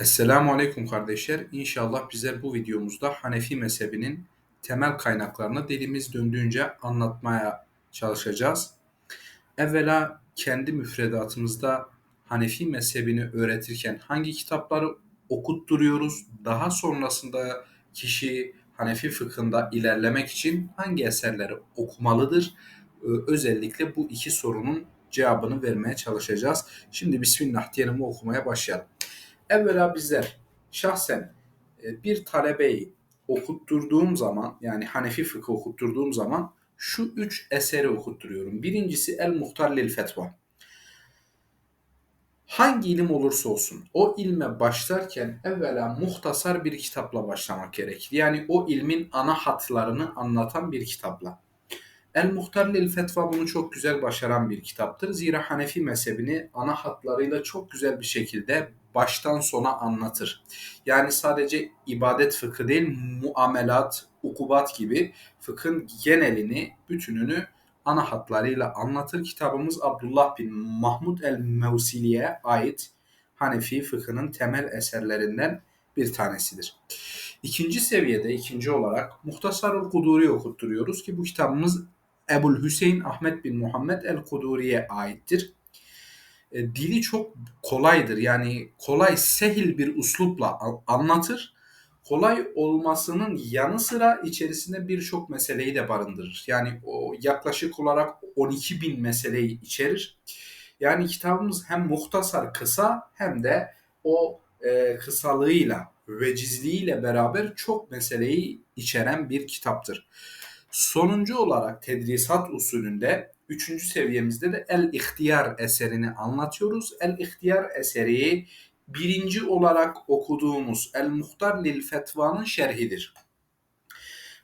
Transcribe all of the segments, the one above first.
Esselamu Aleyküm kardeşler. İnşallah bizler bu videomuzda Hanefi mezhebinin temel kaynaklarını dilimiz döndüğünce anlatmaya çalışacağız. Evvela kendi müfredatımızda Hanefi mezhebini öğretirken hangi kitapları okutturuyoruz? Daha sonrasında kişi Hanefi fıkhında ilerlemek için hangi eserleri okumalıdır? Ee, Özellikle bu iki sorunun cevabını vermeye çalışacağız. Şimdi Bismillah diyelim okumaya başlayalım. Evvela bizler şahsen e, bir talebeyi okutturduğum zaman yani Hanefi fıkı okutturduğum zaman şu üç eseri okutturuyorum. Birincisi El Muhtar Lil Fetva. Hangi ilim olursa olsun o ilme başlarken evvela muhtasar bir kitapla başlamak gerekir. Yani o ilmin ana hatlarını anlatan bir kitapla. El Muhtar Lil Fetva bunu çok güzel başaran bir kitaptır. Zira Hanefi mezhebini ana hatlarıyla çok güzel bir şekilde baştan sona anlatır. Yani sadece ibadet fıkı değil, muamelat, ukubat gibi fıkhın genelini, bütününü ana hatlarıyla anlatır. Kitabımız Abdullah bin Mahmud el-Mevsili'ye ait Hanefi fıkhının temel eserlerinden bir tanesidir. İkinci seviyede, ikinci olarak Muhtasarul Kuduri okutturuyoruz ki bu kitabımız Ebul Hüseyin Ahmet bin Muhammed el-Kuduri'ye aittir. E, dili çok kolaydır. Yani kolay, sehil bir uslupla anlatır. Kolay olmasının yanı sıra içerisinde birçok meseleyi de barındırır. Yani o yaklaşık olarak 12 bin meseleyi içerir. Yani kitabımız hem muhtasar kısa hem de o e, kısalığıyla, vecizliğiyle beraber çok meseleyi içeren bir kitaptır. Sonuncu olarak tedrisat usulünde üçüncü seviyemizde de El İhtiyar eserini anlatıyoruz. El İhtiyar eseri birinci olarak okuduğumuz El Muhtar Lil Fetva'nın şerhidir.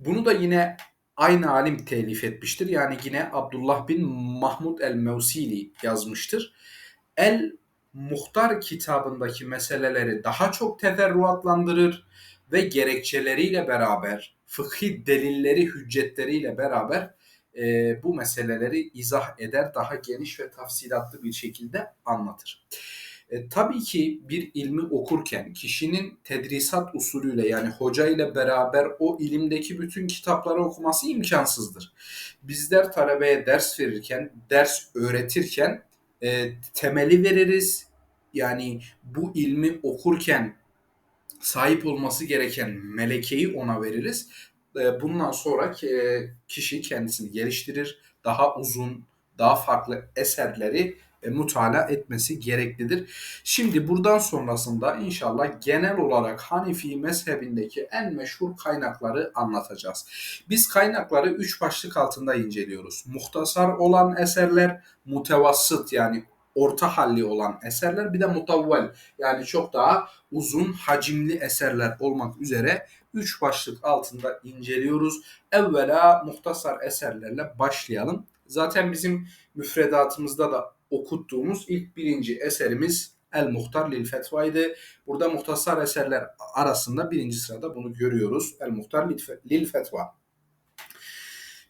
Bunu da yine aynı alim telif etmiştir. Yani yine Abdullah bin Mahmud el-Mevsili yazmıştır. El Muhtar kitabındaki meseleleri daha çok teferruatlandırır ve gerekçeleriyle beraber, fıkhi delilleri, hüccetleriyle beraber e, bu meseleleri izah eder, daha geniş ve tafsilatlı bir şekilde anlatır. E, tabii ki bir ilmi okurken kişinin tedrisat usulüyle yani hoca ile beraber o ilimdeki bütün kitapları okuması imkansızdır. Bizler talebeye ders verirken, ders öğretirken e, temeli veririz. Yani bu ilmi okurken sahip olması gereken melekeyi ona veririz. E, bundan sonra e, kişi kendisini geliştirir. Daha uzun, daha farklı eserleri e, mutala etmesi gereklidir. Şimdi buradan sonrasında inşallah genel olarak Hanefi mezhebindeki en meşhur kaynakları anlatacağız. Biz kaynakları üç başlık altında inceliyoruz. Muhtasar olan eserler, mutevassıt yani orta halli olan eserler bir de mutavvel yani çok daha uzun hacimli eserler olmak üzere üç başlık altında inceliyoruz. Evvela muhtasar eserlerle başlayalım. Zaten bizim müfredatımızda da okuttuğumuz ilk birinci eserimiz El Muhtar Lil Fetva'ydı. Burada muhtasar eserler arasında birinci sırada bunu görüyoruz. El Muhtar Lil Fetva.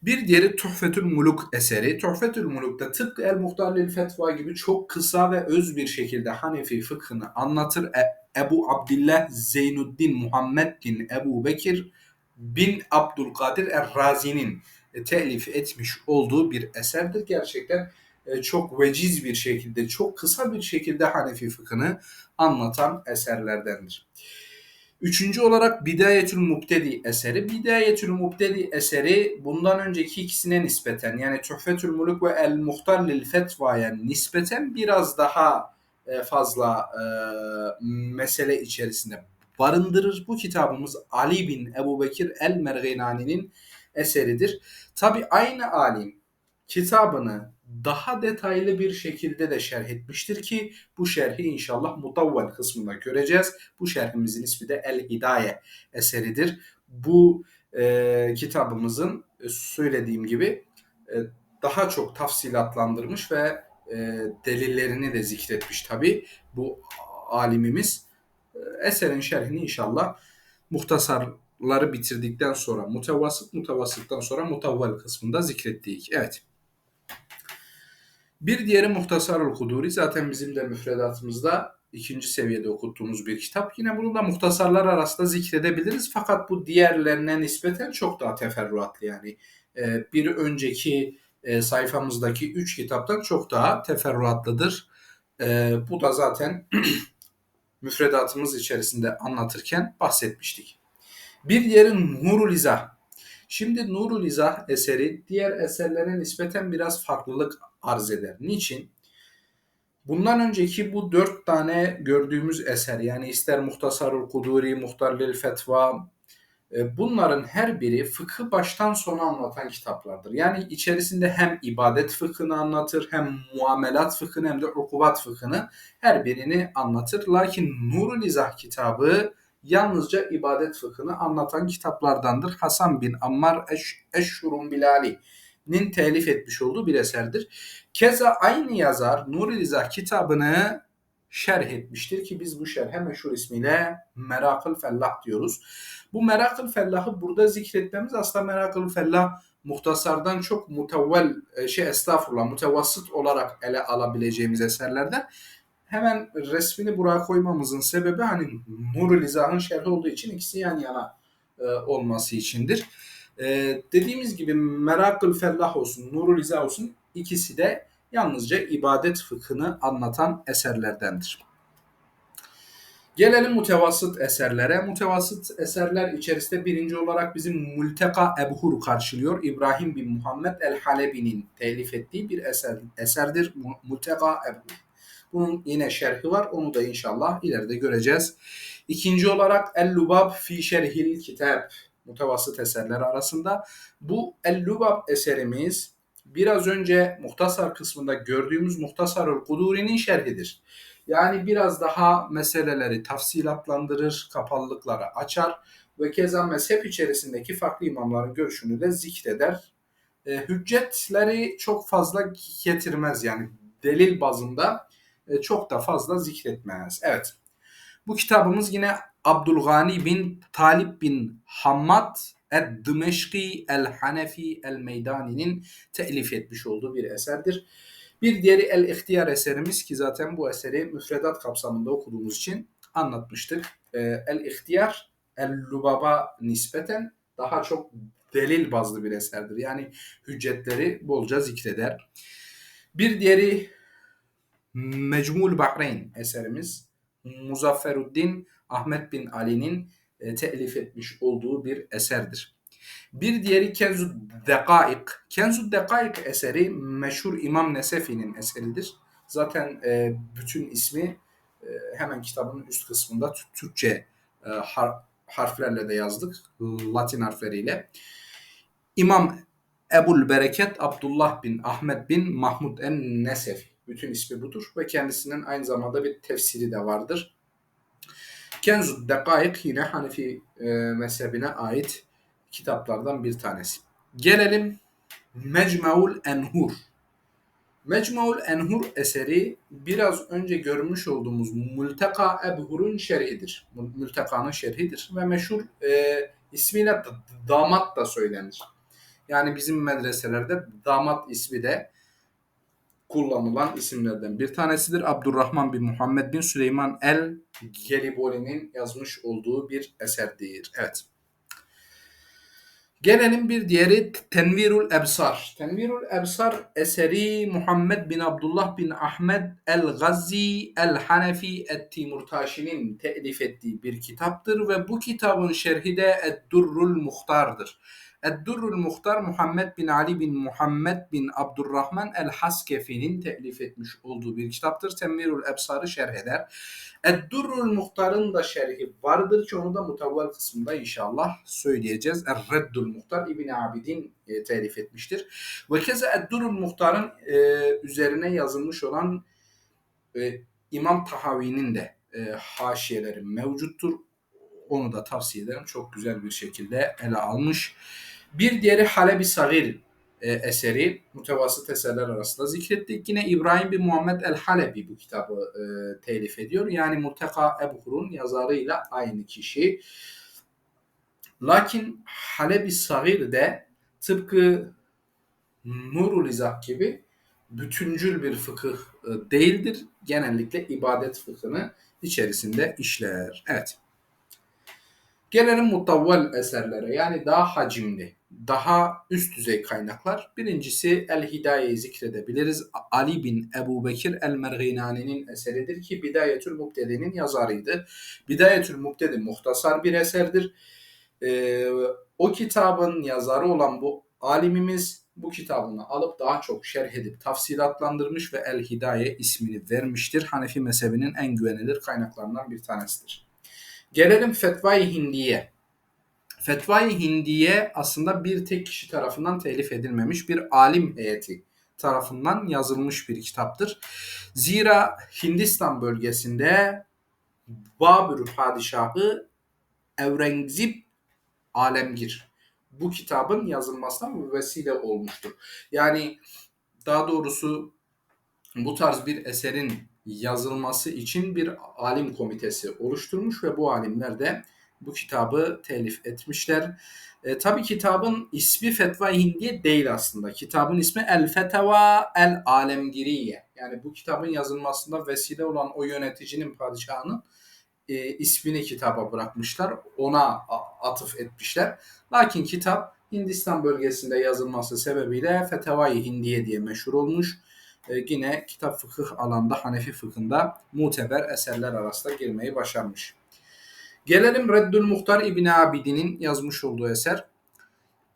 Bir diğeri Tuhfetül Muluk eseri. Tuhfetül Muluk'ta tıpkı El Muhtar Lil Fetva gibi çok kısa ve öz bir şekilde Hanefi fıkhını anlatır. E, Ebu Abdillah Zeynuddin Muhammed bin Ebu Bekir bin Abdülkadir Er-Razi'nin telif etmiş olduğu bir eserdir. Gerçekten e, çok veciz bir şekilde, çok kısa bir şekilde Hanefi fıkhını anlatan eserlerdendir. Üçüncü olarak Bidayetül Mubtedi eseri. Bidayetül Mubtedi eseri bundan önceki ikisine nispeten yani Tuhfetül Muluk ve El Muhtar Lil Fetva'ya nispeten biraz daha e, fazla e, mesele içerisinde barındırır. Bu kitabımız Ali bin Ebu Bekir El Merginani'nin eseridir. Tabi aynı alim kitabını daha detaylı bir şekilde de şerh etmiştir ki bu şerhi inşallah mutavvel kısmında göreceğiz. Bu şerhimizin ismi de El Hidaye eseridir. Bu e, kitabımızın e, söylediğim gibi e, daha çok tafsilatlandırmış ve e, delillerini de zikretmiş tabi bu alimimiz. E, eserin şerhini inşallah muhtasarları bitirdikten sonra mutevasıt mutevasıttan sonra mutavvel kısmında zikrettik. Evet. Bir diğeri Muhtasarul Kuduri. Zaten bizim de müfredatımızda ikinci seviyede okuttuğumuz bir kitap. Yine bunu da muhtasarlar arasında zikredebiliriz. Fakat bu diğerlerine nispeten çok daha teferruatlı yani. E, bir önceki e, sayfamızdaki üç kitaptan çok daha teferruatlıdır. E, bu da zaten müfredatımız içerisinde anlatırken bahsetmiştik. Bir diğeri Nurul İzah. Şimdi Nurul İzah eseri diğer eserlere nispeten biraz farklılık arz eder. Niçin? Bundan önceki bu dört tane gördüğümüz eser yani ister Muhtasarul Kuduri, Muhtarlil Fetva e, bunların her biri fıkı baştan sona anlatan kitaplardır. Yani içerisinde hem ibadet fıkhını anlatır hem muamelat fıkhını hem de ukubat fıkhını her birini anlatır. Lakin Nurul İzah kitabı yalnızca ibadet fıkhını anlatan kitaplardandır. Hasan bin Ammar Eş, Eşşurun Bilali'nin telif etmiş olduğu bir eserdir. Keza aynı yazar Nuri İzah kitabını şerh etmiştir ki biz bu şerhe meşhur ismiyle Merakıl Fellah diyoruz. Bu Merakıl Fellah'ı burada zikretmemiz aslında Merakıl Fellah muhtasardan çok mutevvel e, şey estağfurullah mutevassit olarak ele alabileceğimiz eserlerden hemen resmini buraya koymamızın sebebi hani Nurul İzah'ın şerhi olduğu için ikisi yan yana e, olması içindir. E, dediğimiz gibi Merakül Fellah olsun, Nurul İzah olsun ikisi de yalnızca ibadet fıkhını anlatan eserlerdendir. Gelelim mutevasıt eserlere. Mutevasıt eserler içerisinde birinci olarak bizim Multeka Ebhur karşılıyor. İbrahim bin Muhammed el-Halebi'nin telif ettiği bir eser, eserdir. Multeka Ebhur. Bunun yine şerhi var. Onu da inşallah ileride göreceğiz. İkinci olarak El-Lubab fi şerhil kitap mutevasıt eserler arasında. Bu El-Lubab eserimiz biraz önce muhtasar kısmında gördüğümüz Muhtasarul Kuduri'nin şerhidir. Yani biraz daha meseleleri tafsilatlandırır, kapalılıkları açar ve keza mezhep içerisindeki farklı imamların görüşünü de zikreder. E, hüccetleri çok fazla getirmez yani delil bazında e, çok da fazla zikretmez. Evet. Bu kitabımız yine Abdülgani bin Talip bin Hammad El-Dimeşki El-Hanefi El-Meydani'nin telif etmiş olduğu bir eserdir. Bir diğeri El-İhtiyar eserimiz ki zaten bu eseri müfredat kapsamında okuduğumuz için anlatmıştık. E, El-İhtiyar El-Lubab'a nispeten daha çok delil bazlı bir eserdir. Yani hüccetleri bolca zikreder. Bir diğeri Mecmul Bahreyn eserimiz Muzafferuddin Ahmet bin Ali'nin e, telif etmiş olduğu bir eserdir. Bir diğeri Kenzud Dekaik. Kenzud Dekaik eseri meşhur İmam Nesefi'nin eseridir. Zaten e, bütün ismi e, hemen kitabın üst kısmında Türkçe e, har, harflerle de yazdık. Latin harfleriyle. İmam Ebul Bereket Abdullah bin Ahmet bin Mahmud en Nesefi. Bütün ismi budur ve kendisinin aynı zamanda bir tefsiri de vardır. Kenzud Dekaik yine Hanefi e, mezhebine ait kitaplardan bir tanesi. Gelelim Mecmuul Enhur. Mecmuul Enhur eseri biraz önce görmüş olduğumuz Multeka Ebhur'un şerhidir. Multeka'nın şerhidir ve meşhur e, ismiyle damat da söylenir. Yani bizim medreselerde damat ismi de kullanılan isimlerden bir tanesidir. Abdurrahman bin Muhammed bin Süleyman el Geliboli'nin yazmış olduğu bir eserdir. Evet. Gelelim bir diğeri Tenvirul Ebsar. Tenvirul Ebsar eseri Muhammed bin Abdullah bin Ahmed el-Gazzi el-Hanefi et-Timurtaşi'nin telif ettiği bir kitaptır ve bu kitabın şerhi de Eddurrul Muhtar'dır. Eddurrul Muhtar Muhammed bin Ali bin Muhammed bin Abdurrahman el-Haskefi'nin telif etmiş olduğu bir kitaptır. Tenvirul Ebsar'ı şerh eder. Eddurrul Muhtar'ın da şerhi vardır ki onu da mutavval kısmında inşallah söyleyeceğiz. Er-Reddul Muhtar İbn Abidin e, telif etmiştir. Ve keza Eddurrul Muhtar'ın e, üzerine yazılmış olan e, İmam Tahavi'nin de e, haşiyeleri mevcuttur. Onu da tavsiye ederim. Çok güzel bir şekilde ele almış. Bir diğeri Halebi Sagir e, eseri mutevasıt eserler arasında zikrettik. Yine İbrahim bin Muhammed el-Halebi bu kitabı e, telif ediyor. Yani Multeka Ebuhur'un yazarıyla aynı kişi. Lakin Halebi Sagir de tıpkı Nurul İzah gibi bütüncül bir fıkıh e, değildir. Genellikle ibadet fıkhını içerisinde işler. Evet. Gelelim mutavval eserlere yani daha hacimli, daha üst düzey kaynaklar. Birincisi El Hidaye'yi zikredebiliriz. Ali bin Ebu Bekir El Merginani'nin eseridir ki Bidayetül Mubtedi'nin yazarıydı. Bidayetül Mubtedi muhtasar bir eserdir. Ee, o kitabın yazarı olan bu alimimiz bu kitabını alıp daha çok şerh edip tafsilatlandırmış ve El Hidaye ismini vermiştir. Hanefi mezhebinin en güvenilir kaynaklarından bir tanesidir. Gelelim Fetva-i Hindiye. Fetva-i Hindiye aslında bir tek kişi tarafından telif edilmemiş bir alim heyeti tarafından yazılmış bir kitaptır. Zira Hindistan bölgesinde Babür padişahı Evrengzib Alemgir bu kitabın yazılmasına vesile olmuştur. Yani daha doğrusu bu tarz bir eserin yazılması için bir alim komitesi oluşturmuş ve bu alimler de bu kitabı telif etmişler. E, tabii kitabın ismi Fetva Hindiye değil aslında. Kitabın ismi El Feteva El Alemgiriye. Yani bu kitabın yazılmasında vesile olan o yöneticinin padişahının e, ismini kitaba bırakmışlar. Ona atıf etmişler. Lakin kitap Hindistan bölgesinde yazılması sebebiyle Fetevai Hindiye diye meşhur olmuş. E, yine kitap fıkıh alanda Hanefi fıkhında muteber eserler arasında girmeyi başarmış. Gelelim Reddül Muhtar İbni Abidin'in yazmış olduğu eser.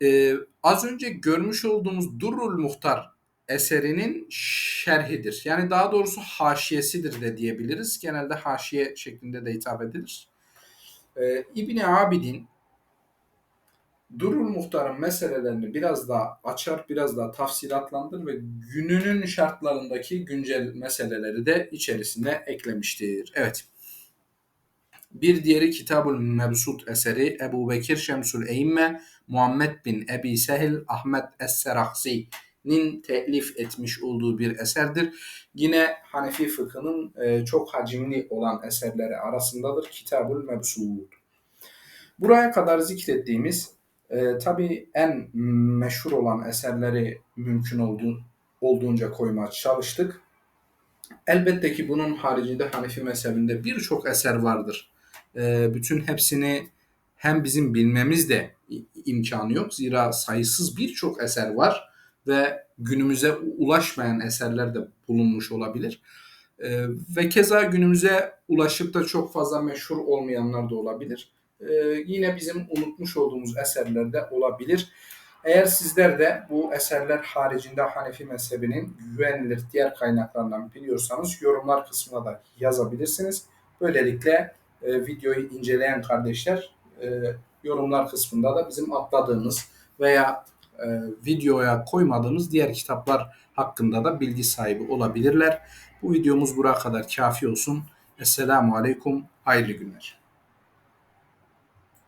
Ee, az önce görmüş olduğumuz Durrul Muhtar eserinin şerhidir. Yani daha doğrusu haşiyesidir de diyebiliriz. Genelde haşiye şeklinde de hitap edilir. Ee, İbni Abidin Durul Muhtar'ın meselelerini biraz daha açar, biraz daha tafsilatlandır ve gününün şartlarındaki güncel meseleleri de içerisine eklemiştir. Evet. Bir diğeri Kitabul Mebsut eseri Ebu Bekir Şemsul Eymme Muhammed bin Ebi Sehil Ahmet Es-Seraksi'nin telif etmiş olduğu bir eserdir. Yine Hanefi fıkhının e, çok hacimli olan eserleri arasındadır Kitabul Mebsut. Buraya kadar zikrettiğimiz e, tabii en meşhur olan eserleri mümkün olduğu, olduğunca koymaya çalıştık. Elbette ki bunun haricinde Hanefi mezhebinde birçok eser vardır. E, bütün hepsini hem bizim bilmemiz de imkanı yok. Zira sayısız birçok eser var ve günümüze ulaşmayan eserler de bulunmuş olabilir. E, ve keza günümüze ulaşıp da çok fazla meşhur olmayanlar da olabilir e, yine bizim unutmuş olduğumuz eserler de olabilir. Eğer sizler de bu eserler haricinde Hanefi mezhebinin güvenilir diğer kaynaklarından biliyorsanız yorumlar kısmına da yazabilirsiniz. Böylelikle e, videoyu inceleyen kardeşler e, yorumlar kısmında da bizim atladığımız veya e, videoya koymadığımız diğer kitaplar hakkında da bilgi sahibi olabilirler. Bu videomuz buraya kadar kafi olsun. Esselamu Aleyküm. Hayırlı günler.